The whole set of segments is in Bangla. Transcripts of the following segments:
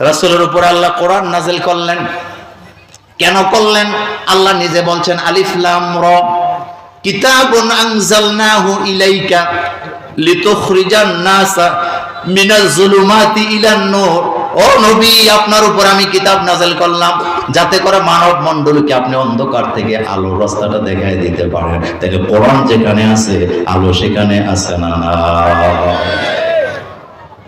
রাসূলের উপর আল্লাহ কোরআন নাজিল করলেন। কেন করলেন? আল্লাহ নিজে বলছেন আলিফলাম র। আপনার উপর আমি কিতাব করলাম। যাতে করে মানব আপনি অন্ধকার থেকে রাস্তাটা দিতে পারেন। যেখানে আছে, আলো সেখানে আছে না?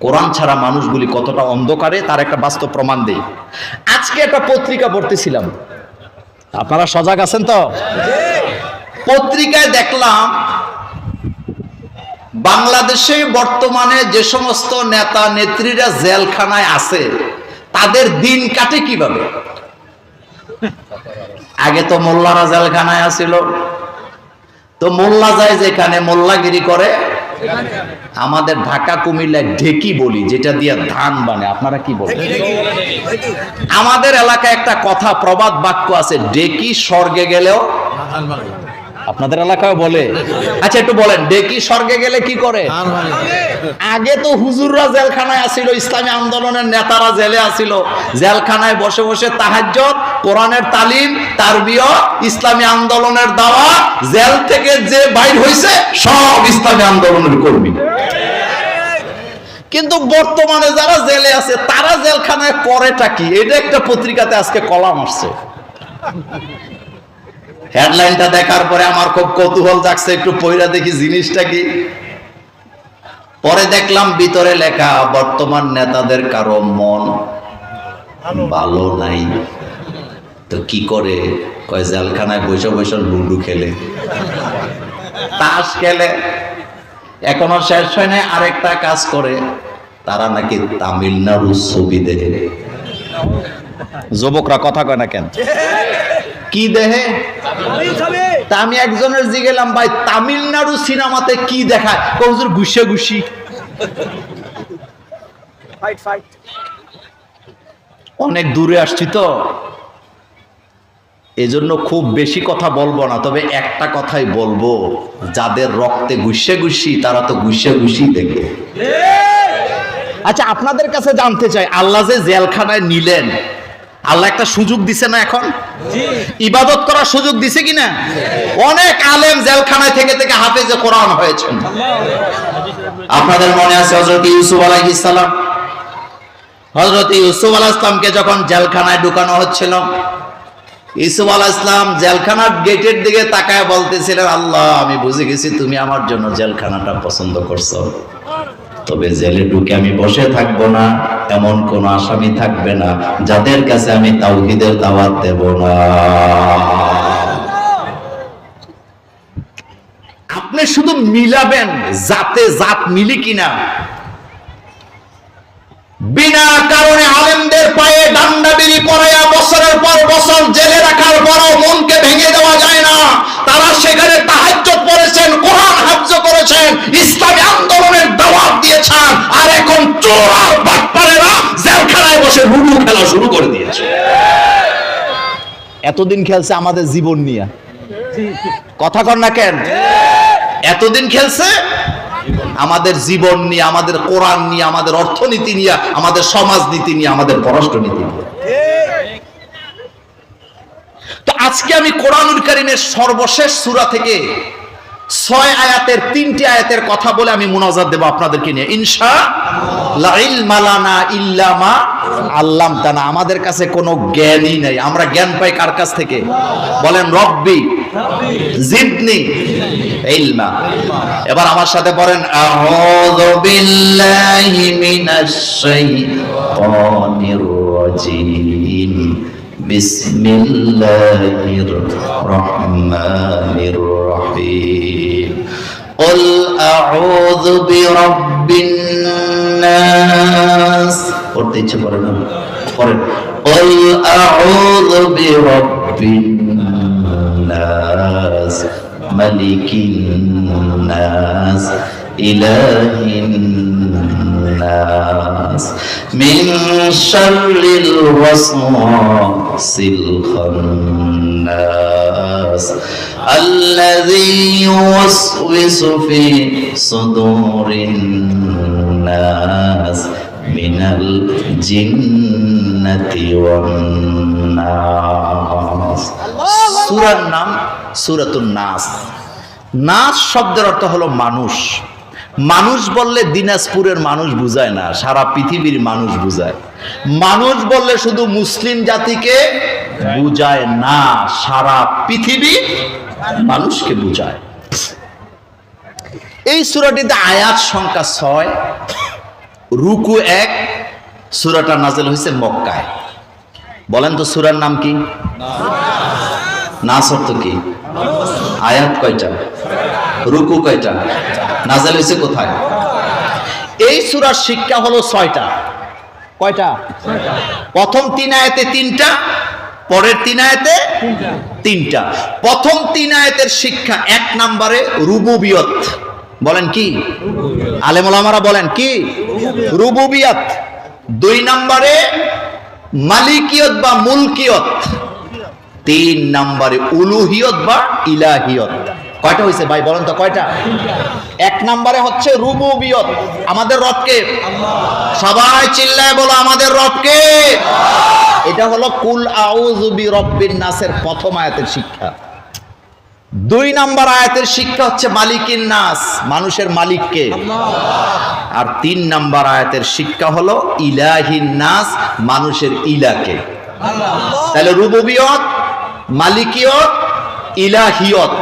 কোরআন ছাড়া মানুষগুলি কতটা অন্ধকারে, তার একটা বাস্তব প্রমাণ দেই। আজকে একটা পত্রিকা পড়তেছিলাম। আপনারা সজাগ আছেন তো? পত্রিকায় দেখলাম, বাংলাদেশে বর্তমানে যে সমস্ত নেতা নেত্রীরা জেলখানায় আছে, তাদের দিন কাটে কীভাবে? আগে তো মোল্লারা জেলখানায় আছিল। তো মোল্লা যায় যেখানে মোল্লাগিরি করে আমাদের ঢাকা কুমিল্লায় ঢেকি বলি যেটা দিয়ে ধান বানে। আপনারা কি বলেন? আমাদের এলাকায় একটা কথা প্রবাদ বাক্য আছে ডেকি স্বর্গে গেলেও আপনাদের এলাকায় বলে? আচ্ছা একটু বলেন ডেকি স্বর্গে গেলে কি করে? আগে তো হুজুররা জেলখানায় আসিল ইসলামী আন্দোলনের নেতারা জেলে আসিল। জেলখানায় বসে বসে তাহাজ্জত কোরআনের তালিম তারবিয় ইসলামী আন্দোলনের দাওয়া জেল থেকে যে বাইর হয়েছে সব ইসলামী আন্দোলনের কর্মী। কিন্তু বর্তমানে যারা জেলে আছে, তারা জেলখানায় করেটা কি? এটা একটা পত্রিকাতে আজকে কলাম আসছে। হেডলাইনটা দেখার পরে আমার খুব কৌতূহল জাগছে, একটু পয়রা দেখি জিনিসটা কি। পরে দেখলাম ভিতরে লেখা, বর্তমান নেতাদের কারও মন ভালো নাই। তো কি করে? কয় জেলখানায় বসে বসে লুডু খেলে। তাস খেলে। এখনও শেষ হয় নাই আরেকটা কাজ করে। তারা নাকি তামিলনাড়ু ছবি দেখে। যুবকরা কথা কয় না কেন? কি দেহে তা আমি একজনের জিগেলাম ভাই তামিলনাড়ু সিনেমাতে কি দেখায়? কৌজুর গুসে গুসি অনেক দূরে আসছি তো। এজন্য খুব বেশি কথা বলব না, তবে একটা কথাই বলব, যাদের রক্তে গুসে গুসি তারা তো গুসে গুসি দেখবে। আচ্ছা আপনাদের কাছে জানতে চাই, আল্লাহ যে জেলখানায় নিলেন, আল্লাহ একটা সুযোগ দিছে না এখন? ইবাদত করার সুযোগ দিছে কিনা? অনেক আলেম জেলখানায় থেকে থেকে হাফেজে কোরআন হয়েছেন। আপনাদের মনে আছে হজরত ইউসুফ আলাইহিস সালাম? হজরত ইউসুফ আলাহ ইসলামকে যখন জেলখানায় ঢুকানো হচ্ছিল ইসুফ আলাহ ইসলাম জেলখানার গেটের দিকে তাকায় বলতেছিলেন, আল্লাহ, আমি বুঝে গেছি তুমি আমার জন্য জেলখানাটা পছন্দ করছ। তবে জেলে ঢুকে আমি বসে থাকব না, এমন কোন আসামি থাকবে না, যাদের কাছে আমি তাওহিদের দাওয়াত দেব না। আপনি শুধু মিলাবেন, জাতে জাত মিলি কিনা। বিনা কারণে আলেমদের পায়ে ডান্ডা বিড়ি পড়াইয়া বছরের পর বছর জেলে রাখার পরও মনকে ভেঙে দেওয়া যায় না। তারা সেখানে তাহাজ্য পড়েছেন কোরআন হাজ্য করেছেন ইসলামী আন্দোলনের দাওয়াত দিয়েছেন আর এখন চোর আর বাটপারেরা জেলখানায় বসে লুডু খেলা শুরু করে দিয়েছে। এতদিন খেলছে আমাদের জীবন নিয়ে। কথা কর না কেন? এতদিন খেলছে? আমাদের জীবন নিয়ে, আমাদের কোরআন নিয়ে, আমাদের অর্থনীতি নিয়ে, আমাদের সমাজ নীতি নিয়ে, আমাদের পররাষ্ট্রনীতি নিয়ে। তো আজকে আমি কোরআনুল কারিমের সর্বশেষ সূরা থেকে ছয় আয়াতের, তিনটি আয়াতের কথা বলে আমি মুনাজাত দেব আপনাদেরকে নিয়ে। ইনশা লা ইলমা লানা ইল্লা মা আল্লামতানা। আমাদের কাছে কোনো জ্ঞানই নেই। আমরা জ্ঞান পাই কার কাছ থেকে? বলেন, রব্বি জিদনি ইলমা। এবার আমার সাথে পড়েন আউযু বিল্লাহি মিনাশ শাইতানির রাজিম। বিসমিল্লাহির রহমানির রহিম قل أعوذ برب الناس পড়তে ইচ্ছে করে না পড়েন قل أعوذ برب الناس ملك الناس إله الناس من شر الوسواس الخناس الذي يوسوس في صدور الناس মিনাল জিন্নাতি ওয়ান নাস সূরার নাম সূরাতুন নাস নাস শব্দের অর্থ হলো মানুষ মানুষ বললে দিনাজপুরের মানুষ বুঝায় না, সারা পৃথিবীর মানুষ বুঝায়। মানুষ বললে শুধু মুসলিম জাতিকে বুঝায় না, সারা পৃথিবী মানুষকে বুঝায়। এই সুরাটিতে আয়াত সংখ্যা ছয়, রুকু এক, সুরাটা নাজেল হয়েছে মক্কায়। বলেন তো সুরার নাম কি? না অর্থ কি? আয়াত কয়টা? রুকু কয়টা? নাজেল হয়েছে কোথায়? এই সুরার শিক্ষা হলো ছয়টা। কয়টা? প্রথম তিন আয়াতে তিনটা, পরের তিন আয়াতে তিনটা। প্রথম তিন আয়াতের শিক্ষা এক নম্বরে রুবুবিয়ত। বলেন কি? আলেমুলামারা বলেন কি? রুবুবিয়ত। দুই নম্বরে মালিকিয়ত বা মুলকিয়ত। তিন নম্বরে উলুহিয়ত বা ইলাহিয়ত। কয়টা হয়েছে ভাই, বলেন তো কয়টা? এক নম্বরে হচ্ছে রুবুবিয়ত, আমাদের রবকে সবাই চিল্লায় বলো, আমাদের রবকে এটা হলো কুল আউযু বি রব্বিন নাসের প্রথম আয়াতের শিক্ষা। দুই নাম্বার আয়াতের শিক্ষা হচ্ছে মালিকিন নাস, মানুষের মালিককে আর তিন নাম্বার আয়াতের শিক্ষা হলো ইলাহিন নাস, মানুষের ইলাকে তাহলে রুবুবিয়ত, মালিকিয়ত, ইলাহিয়ত।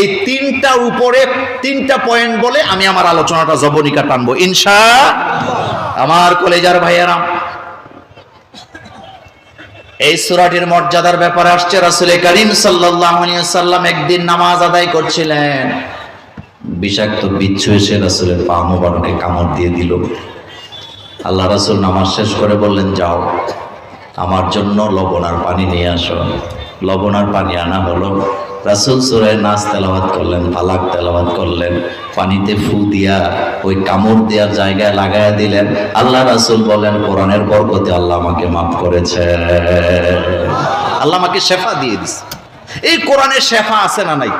এই তিনটার উপরে তিনটা পয়েন্ট বলে আমি আমার আলোচনাটা জবনিকা টানবো। ইনশা আমার কলেজার ভাইয়ারাম এই সুরাটির মর্যাদার ব্যাপারে আসছে রাসুল করিম সাল্লাম একদিন নামাজ আদায় করছিলেন। বিষাক্ত বিচ্ছু এসে রাসুলের পা মোবারকে কামড় দিয়ে দিল। আল্লাহ রাসুল নামাজ শেষ করে বললেন, যাও, আমার জন্য লবণ আর পানি নিয়ে আসো। লবণ আর পানি আনা হলো। রাসুল সুরায় নাচ তেলাবাদ করলেন ফালাক তেলাবাদ করলেন পানিতে ফু দিয়া ওই কামড় দেওয়ার জায়গায় লাগাইয়া দিলেন। আল্লাহ রাসুল বলেন কোরআনের বরকতে আল্লাহ আমাকে মাফ করেছে। আল্লাহ আমাকে শেফা দিয়ে দিছে। এই কোরআনের শেফা আছে না নাই?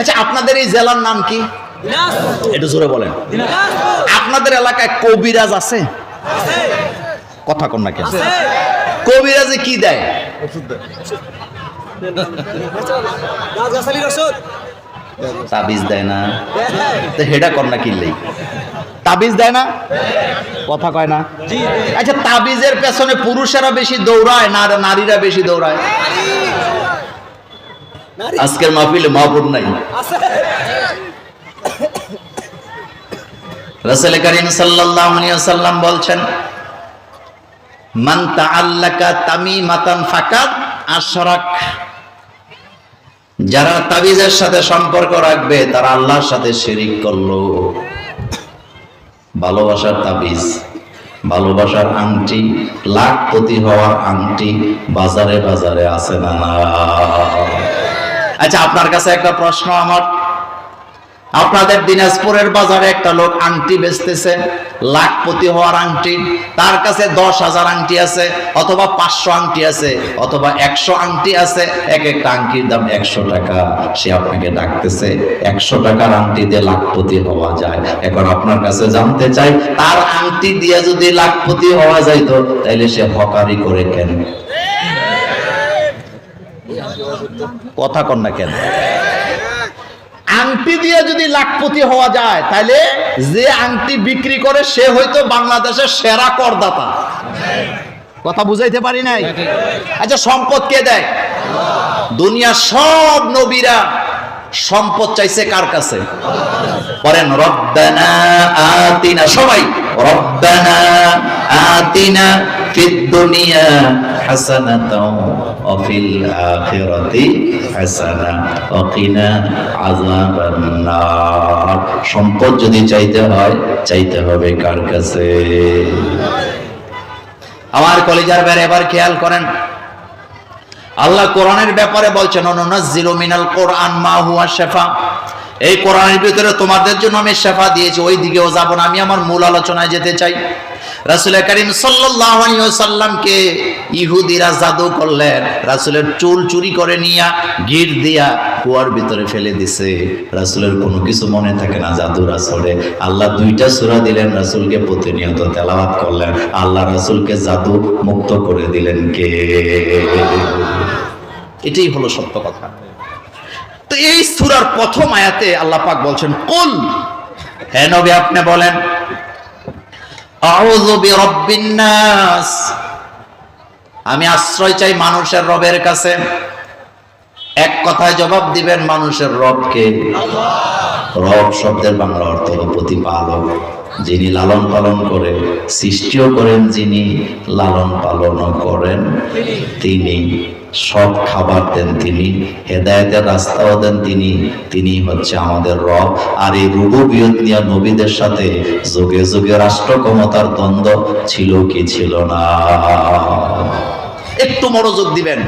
আচ্ছা আপনাদের এই জেলার নাম কি? একটু জোরে বলেন। আপনাদের এলাকায় কবিরাজ আছে? কথা কন না কেন। কবিরাজে কি দেয়। তাবিজ দেয় না। তো হেডা কর না কিনলেই। তাবিজ দেয় না? কথা কয় না। আচ্ছা তাবিজের পেছনে পুরুষেরা বেশি দৌড়ায় না নারীরা বেশি দৌড়ায়? আজকের মাহফিলে মাহবুব নাই। রাসূল করিম সাল্লাল্লাহু আলাইহি ওয়াসাল্লাম বলছেন মান তাআল্লাকা তামিমাতান ফাকাত আশরাক। যারা তাবিজের সাথে সম্পর্ক রাখবে, তারা আল্লাহর সাথে শিরিক করল। ভালোবাসার তাবিজ, ভালোবাসার আংটি লাখ লাখপতি হওয়ার আংটি বাজারে বাজারে আছে না না আচ্ছা আপনার কাছে একটা প্রশ্ন আমার। আপনাদের দিনাজপুরের বাজারে একটা লোক আংটি বেচতেছে, লাখপতি হওয়ার আংটি, তার কাছে দশ হাজার আংটি আছে, অথবা পাঁচশো আংটি আছে, অথবা একশো আংটি আছে, এক একটা আংটির দাম একশো টাকা। সে আপনাকে ডাকতেছে, একশো টাকার আংটি দিয়ে লাখপতি হওয়া যায়। এখন আপনার কাছে জানতে চাই, তার আংটি দিয়ে যদি লাখপতি হওয়া যাইতো, তাইলে সে হকারি করে কেন? কথা কন না কেন? আংটি দিয়ে যদি লাখপতি হওয়া যায় তাহলে যে আংটি বিক্রি করে, সে হয়তো বাংলাদেশের সেরা করদাতা। কথা বুঝাইতে পারি নাই? আচ্ছা সম্পদ কে দেয়? দুনিয়ার সব নবীরা সম্পদ চাইছে কার কাছে? পড়েন রব্বানা আতিনা সবাই, রব্বানা আতিনা ফিদ দুনিয়া হাসানাতাও ফিল আখিরাতি হাসানা ওয়া কিনা আযাবান নার সম্পদ যদি চাইতে হয়, চাইতে হবে কার কাছে? আমার কলিজার বের এবার খেয়াল করেন। আল্লাহ কোরআনের ব্যাপারে বলছেন, অনুনাজ্জিলু মিনাল কোরআন মা হুয়া শেফা। এই কোরআনের ভিতরে তোমাদের জন্য আমি শেফা দিয়েছি ওই দিকেও যাব না। আমি আমার মূল আলোচনায় যেতে চাই। রাসুল করিম সাল্লামকে ইহুদিরা জাদু করলেন। রাসুলের চুল চুরি করে নিয়া, গিট দিয়া কুয়ার ভিতরে ফেলে দিছে। রাসুলের কোনো কিছু মনে থাকে না জাদু রাসুলে আল্লাহ দুইটা সুরা দিলেন, রাসুলকে প্রতিনিয়ত তেলাওয়াত করলেন। আল্লাহ রাসুলকে জাদু মুক্ত করে দিলেন কে? এটাই হলো সত্য কথা। তো এই সুরার প্রথম আয়াতে আল্লাহ পাক বলছেন, কুল হে নবী আপনি বলেন আমি আশ্রয় চাই মানুষের রবের কাছে। এক কথায় জবাব দিবেন মানুষের রবকে। রব শব্দের বাংলা অর্থ হলো প্রতিপালক, যিনি লালন পালন করে, সৃষ্টিও করেন যিনি লালন পালনও করেন, তিনি সব খাবার দেন তিনি, হেদায়তের রাস্তাও দেন তিনি তিনি হচ্ছে আমাদের রব। আর এই রুবুবিয়ত নিয়ে নবীদের সাথে যুগে যুগে রাষ্ট্র ক্ষমতার দ্বন্দ্ব ছিল কি ছিল না? একটু মনোযোগ দিবেন।